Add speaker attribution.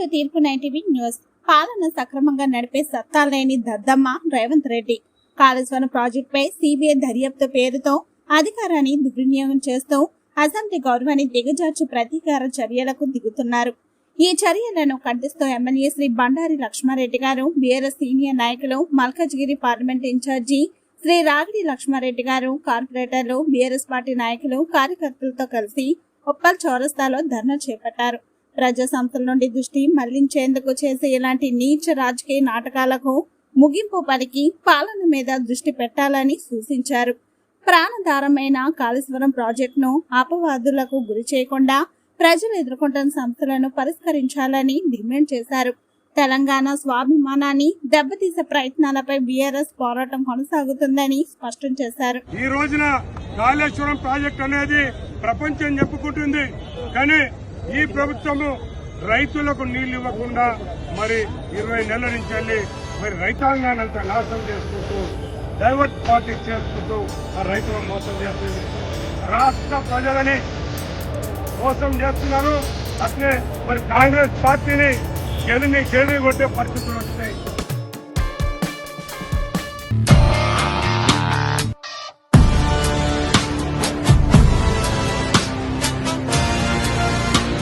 Speaker 1: To తీర్పు nine TV news. పాలన సక్రమంగా నడిపే సత్తా లేని దద్దమ్మ రేవంత్ రెడ్డి. కాళేశ్వరం ప్రాజెక్టుపై సిబిఐ దర్యాప్తు పేరుతో అధికారాన్ని దుర్వినియోగం చేస్తూ అసెంబ్లీ గౌరవాన్ని దిగజార్చి ప్రతీకార చర్యలకు దిగుతున్నారు. ఈ చర్యలను ఖండిస్తూ ఎమ్మెల్యే శ్రీ బండారి లక్ష్మారెడ్డి గారు బీఆర్ఎస్ సీనియర్ నాయకులు మల్కజ్గిరి పార్లమెంట్ ఇన్ఛార్జి శ్రీ రాగిడి లక్ష్మారెడ్డి గారు కార్పొరేటర్లు బీఆర్ఎస్ పార్టీ నాయకులు కార్యకర్తలతో కలిసి ఉప్పల్ చౌరస్తాలో ధర్నా చేపట్టారు. ప్రజా సంస్థల నుండి దృష్టి మళ్ళించేందుకు చేసే ఇలాంటి నీచ రాజకీయ నాటకాలకు ముగింపు పలికి పాలన మీద దృష్టి పెట్టాలని సూచించారు. ప్రాణధారమైన కాళేశ్వరం ప్రాజెక్టును అపవాదులకు గురి చేయకుండా ప్రజలు ఎదుర్కొంటున్న సమస్యలను పరిష్కరించాలని డిమాండ్ చేశారు. తెలంగాణ స్వాభిమానాన్ని దెబ్బతీసే ప్రయత్నాలపై బీఆర్ఎస్ పోరాటం కొనసాగుతుందని స్పష్టం చేశారు.
Speaker 2: ఈ రోజున కాళేశ్వరం ప్రాజెక్ట్ అనేది ప్రపంచం చెప్పుకుంటుంది. కానీ ఈ ప్రభుత్వము రైతులకు నీళ్ళు ఇవ్వకుండా మరి ఇరవై నెలల నుంచి వెళ్ళి మరి రైతాంగాన్ని అంతా నాశనం చేసుకుంటూ డైవర్ట్ పార్టీ చేసుకుంటూ ఆ రైతులను మోసం చేస్తుంది. రాష్ట్ర ప్రజలని మోసం చేస్తున్నారు. అట్లే మరి కాంగ్రెస్ పార్టీని చెలిని చెలి కొట్టే పరిస్థితులు వస్తాయి